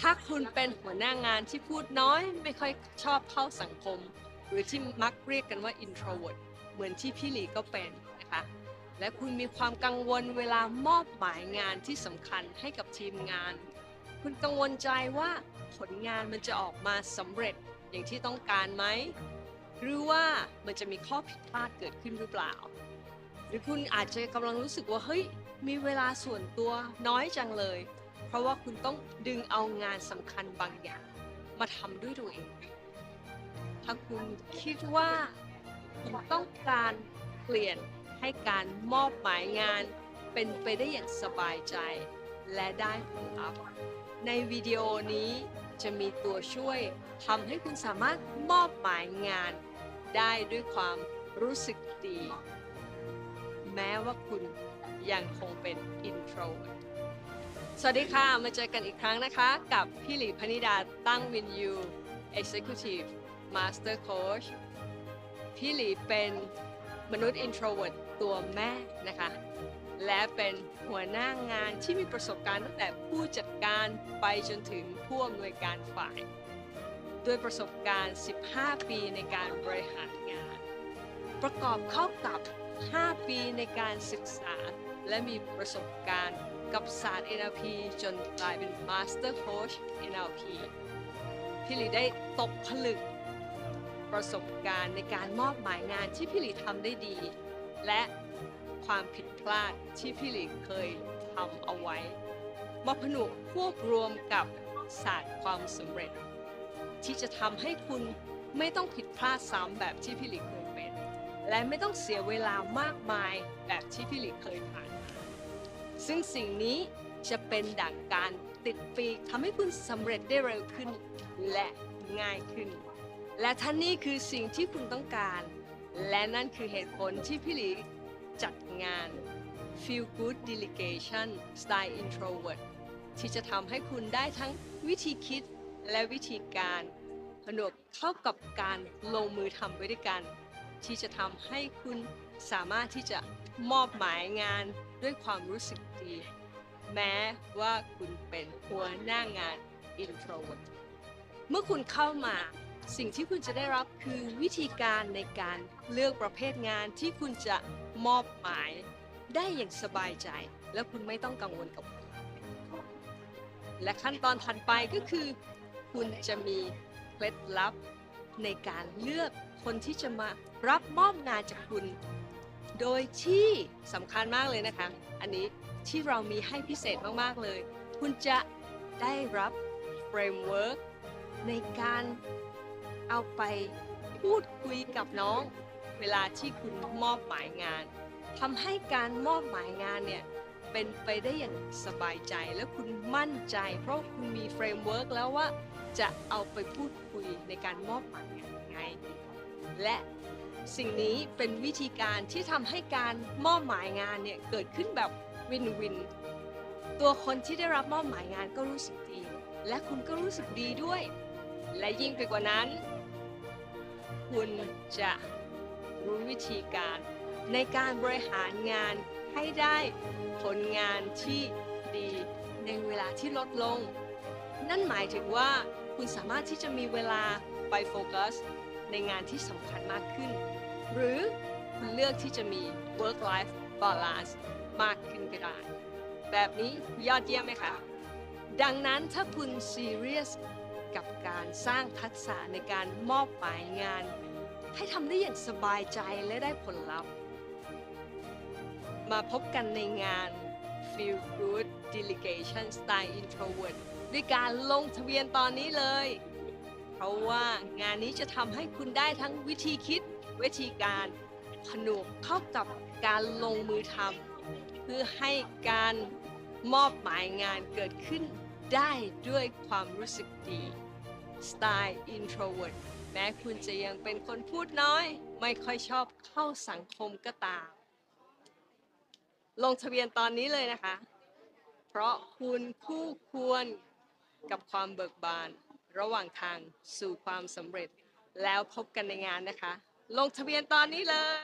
ถ้าคุณเป็นหัวหน้างานที่พูดน้อย ไม่ค่อยชอบเข้าสังคม หรือที่มักเรียกกันว่า introvert เหมือนที่พี่หลีก็เป็นนะคะ และคุณมีความกังวลเวลามอบหมายงานที่สำคัญให้กับทีมงาน คุณกังวลใจว่าผลงานมันจะออกมาสำเร็จอย่างที่ต้องการไหม หรือว่ามันจะมีข้อผิดพลาดเกิดขึ้นหรือเปล่า หรือคุณอาจจะกำลังรู้สึกว่าเฮ้ยมีเวลาส่วนตัวน้อยจังเลย เพราะว่าคุณต้องดึงเอางานสำคัญบางอย่าง มาทำด้วยตัวเอง ถ้าคุณคิดว่าคุณต้องการเปลี่ยนให้การมอบหมายงานเป็นไปได้อย่างสบายใจ และได้ผลลัพธ์ในวิดีโอนี้จะมีตัวช่วยทำให้คุณสามารถมอบหมายงาน ได้ด้วยความรู้สึกดี แม้ว่าคุณยังคงเป็น introvert สวัสดีค่ะ มาเจอกันอีกครั้งนะคะ กับพี่หลีพนิดาตั้งวินยู Executive Master Coach พี่หลีเป็นมนุษย์ introvert ตัวแม่นะคะ และเป็นหัวหน้างานที่มีประสบการณ์ตั้งแต่ผู้จัดการไปจนถึงผู้อำนวยการฝ่าย ด้วยประสบการณ์ 15 ปีในการบริหารงาน ประกอบเข้ากับ 5 ปีในการศึกษา และมีประสบการณ์ กับศาสตร์ NLP จนกลายเป็น Master Coach NLP พี่หลีได้ตกผลึกประสบการณ์ในการมอบหมายงานที่พี่หลีทำได้ดี และความผิดพลาดที่พี่หลีเคยทำเอาไว้ มาผนวกควบรวมกับศาสตร์ความสำเร็จ ที่จะทำให้คุณไม่ต้องผิดพลาดซ้ำแบบที่พี่หลีเคยเป็น และไม่ต้องเสียเวลามากมายแบบที่พี่หลีเคยผ่าน ซึ่งสิ่งนี้จะเป็นดั่งการติดปีกทำให้คุณสำเร็จได้เร็วขึ้น และง่ายขึ้น และท่านนี่คือสิ่งที่คุณต้องการ และนั่นคือเหตุผลที่พี่หลีจัดงาน Feel Good Delegation Style Introvert ที่จะทำให้คุณได้ทั้งวิธีคิดและวิธีการ ผนวกเข้ากับการลงมือทำไปด้วยกัน ที่จะทำให้คุณสามารถที่จะมอบหมายงาน ด้วยความรู้สึกดี แม้ว่าคุณเป็นหัวหน้างาน introvert เมื่อคุณเข้ามาสิ่งที่คุณจะได้รับคือวิธีการในการเลือกประเภทงานที่คุณจะมอบหมายได้อย่างสบายใจ และคุณไม่ต้องกังวลกับและขั้นตอนถัดไปก็คือ คุณจะมีเคล็ดลับในการเลือกคนที่จะมารับมอบงานจากคุณ โดยที่สำคัญมากเลยนะคะ อันนี้ที่เรามีให้พิเศษมากๆเลย คุณจะได้รับเฟรมเวิร์กในการเอาไปพูดคุยกับน้อง เวลาที่คุณมอบหมายงานทำให้การมอบหมายงานเนี่ยเป็นไปได้อย่างสบายใจและคุณมั่นใจ เพราะคุณมีเฟรมเวิร์กแล้วว่าจะเอาไปพูดคุยในการมอบหมายงานยังไงและ สิ่งนี้เป็นวิธีการที่ทำให้การมอบหมายงานเนี่ยเกิดขึ้นแบบวินวิน ตัวคนที่ได้รับมอบหมายงานก็รู้สึกดี และคุณก็รู้สึกดีด้วย และยิ่งไปกว่านั้น คุณจะรู้วิธีการในการบริหารงานให้ได้ผลงานที่ดีในเวลาที่ลดลง นั่นหมายถึงว่าคุณสามารถที่จะมีเวลาไปโฟกัส ในงานที่สำคัญมากขึ้น หรือคุณเลือกที่จะมี work life balance มากขึ้นก็ได้ แบบนี้ยอดเยี่ยมไหมคะ ดังนั้นถ้าคุณซีเรียสกับการสร้างทักษะในการมอบหมายงาน ให้ทำได้อย่างสบายใจและได้ผลลัพธ์ มาพบกันในงาน Feel Good Delegation Style Introvert ด้วยการลงทะเบียนตอนนี้เลย เพราะว่างานนี้จะทำให้คุณได้ทั้งวิธีคิด วิธีการผนวกเข้ากับการลงมือทำเพื่อให้การมอบหมายงานเกิดขึ้นได้ด้วยความรู้สึกดีสไตล์ introvert แม้คุณจะยังเป็นคนพูดน้อย ไม่ค่อยชอบเข้าสังคมก็ตาม ลงทะเบียนตอนนี้เลยนะคะ เพราะคุณคู่ควรกับความเบิกบาน ระหว่างทางสู่ความสำเร็จ แล้วพบกันในงานนะคะ ลงทะเบียนตอนนี้เลย